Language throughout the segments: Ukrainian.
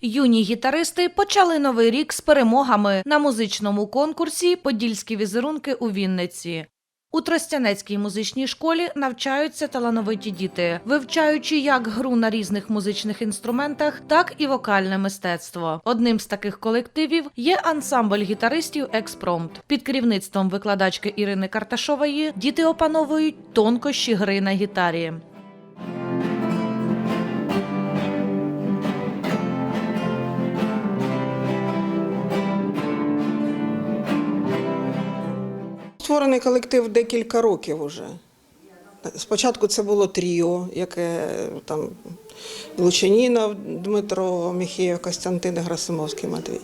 Юні гітаристи почали новий рік з перемогами на музичному конкурсі Подільські візерунки у Вінниці. У Тростянецькій музичній школі навчаються талановиті діти, вивчаючи як гру на різних музичних інструментах, так і вокальне мистецтво. Одним з таких колективів є ансамбль гітаристів Експромт. Під керівництвом викладачки Ірини Карташової діти опановують тонкощі гри на гітарі. Створений колектив декілька років уже. Спочатку це було тріо, яке там Лучанінов, Дмитро Міхєєв, Костянтин Грасимовський Матвій.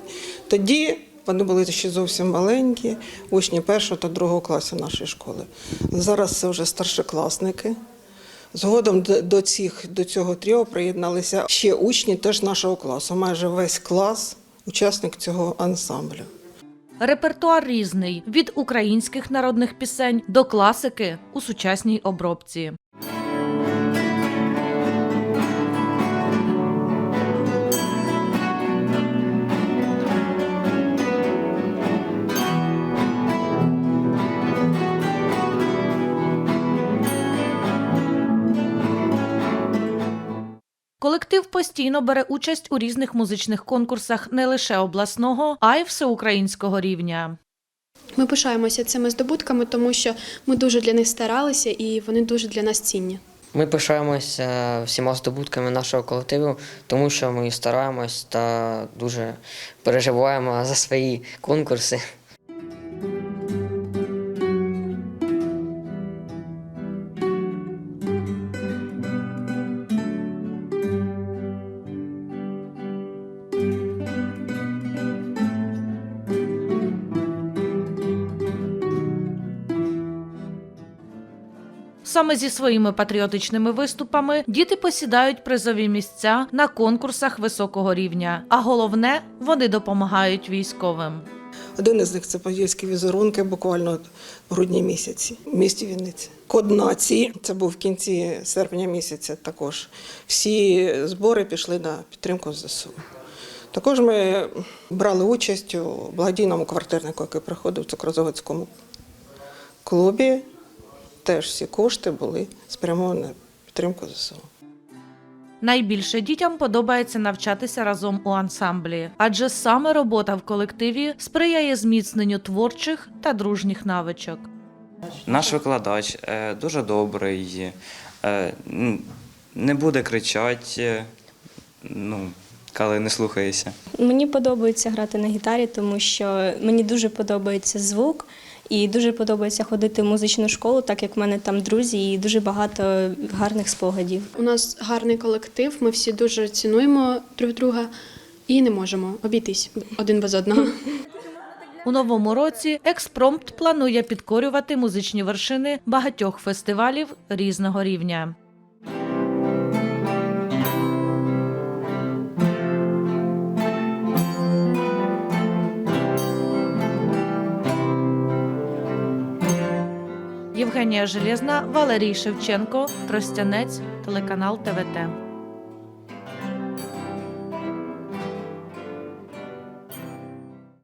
Тоді вони були ще зовсім маленькі, учні першого та другого класу нашої школи. Зараз це вже старшокласники. Згодом до- цих, до цього тріо приєдналися ще учні теж нашого класу. Майже весь клас учасник цього ансамблю. Репертуар різний від українських народних пісень до класики у сучасній обробці. Колектив постійно бере участь у різних музичних конкурсах не лише обласного, а й всеукраїнського рівня. Ми пишаємося цими здобутками, тому що ми дуже для них старалися і вони дуже для нас цінні. Ми пишаємося всіма здобутками нашого колективу, тому що ми стараємось та дуже переживаємо за свої конкурси. Саме зі своїми патріотичними виступами діти посідають призові місця на конкурсах високого рівня. А головне, вони допомагають військовим. Один із них це подільські візерунки, буквально в грудні місяці в місті Вінниці. Код нації це був в кінці серпня місяця. Також всі збори пішли на підтримку ЗСУ. Також ми брали участь у благодійному квартирнику, який проходив в Цукрозаводському клубі. Теж всі кошти були спрямовані на підтримку ЗСУ. Найбільше дітям подобається навчатися разом у ансамблі, адже саме робота в колективі сприяє зміцненню творчих та дружніх навичок. Наш викладач е, дуже добрий, е, не буде кричати, ну, коли не слухаєшся. Мені подобається грати на гітарі, тому що мені дуже подобається звук і дуже подобається ходити в музичну школу, так як в мене там друзі і дуже багато гарних спогадів. У нас гарний колектив, ми всі дуже цінуємо друг друга і не можемо обійтись один без одного. У новому році експромт планує підкорювати музичні вершини багатьох фестивалів різного рівня. Євгенія Железна, Валерій Шевченко, Тростянець, телеканал ТВТ.